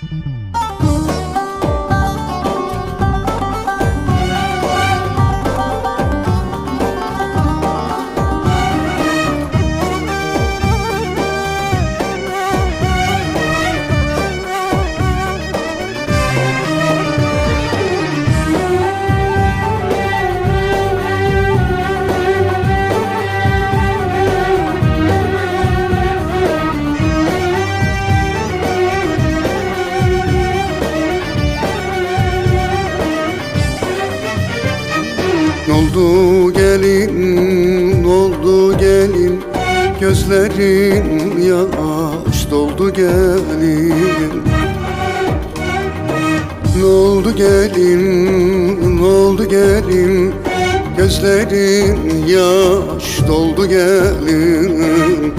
Mm-hmm. Oldu gelin, oldu gelin. Gözlerin yaş doldu gelin. Ne oldu gelin, ne oldu gelin? Gözlerin yaş doldu gelin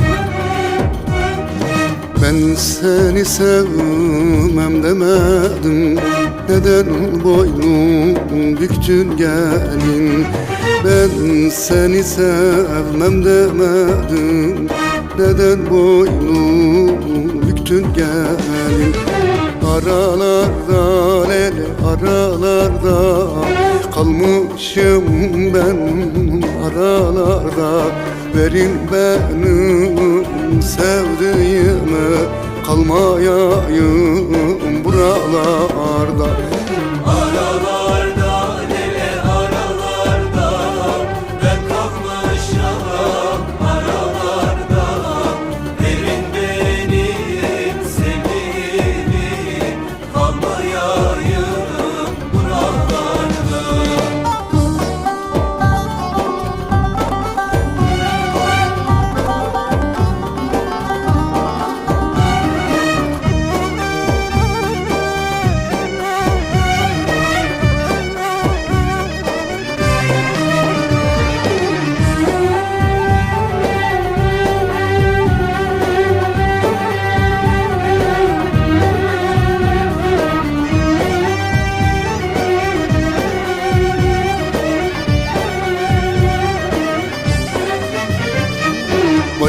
ben seni sevmem demedim. Neden boynu büktün gelin? Ben seni sevmem demedim. Neden boynu büktün gelin? Aralarda lele aralarda Kalmışım ben. Aralarda Verin benim sevdiğime Kalmayayım buralarda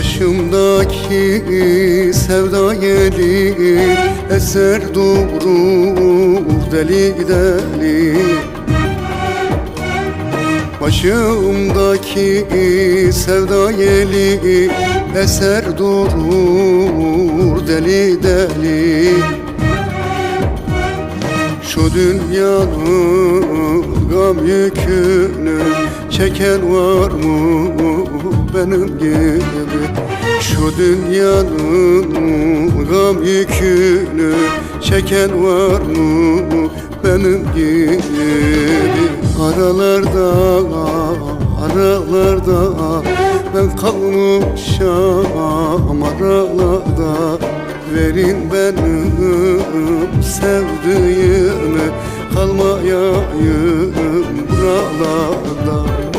Başımdaki sevda yeli Eser durur deli deli. Başımdaki sevda yeli Eser durur deli deli. Şu dünyanın gam yükünü Çeken var mı benim gibi. Şu dünyanın gam yükünü Çeken var mı? Benim gibi. Aralarda, aralarda Ben kalmışam aralarda. Verin benim sevdiğimi Kalmayayım buralarda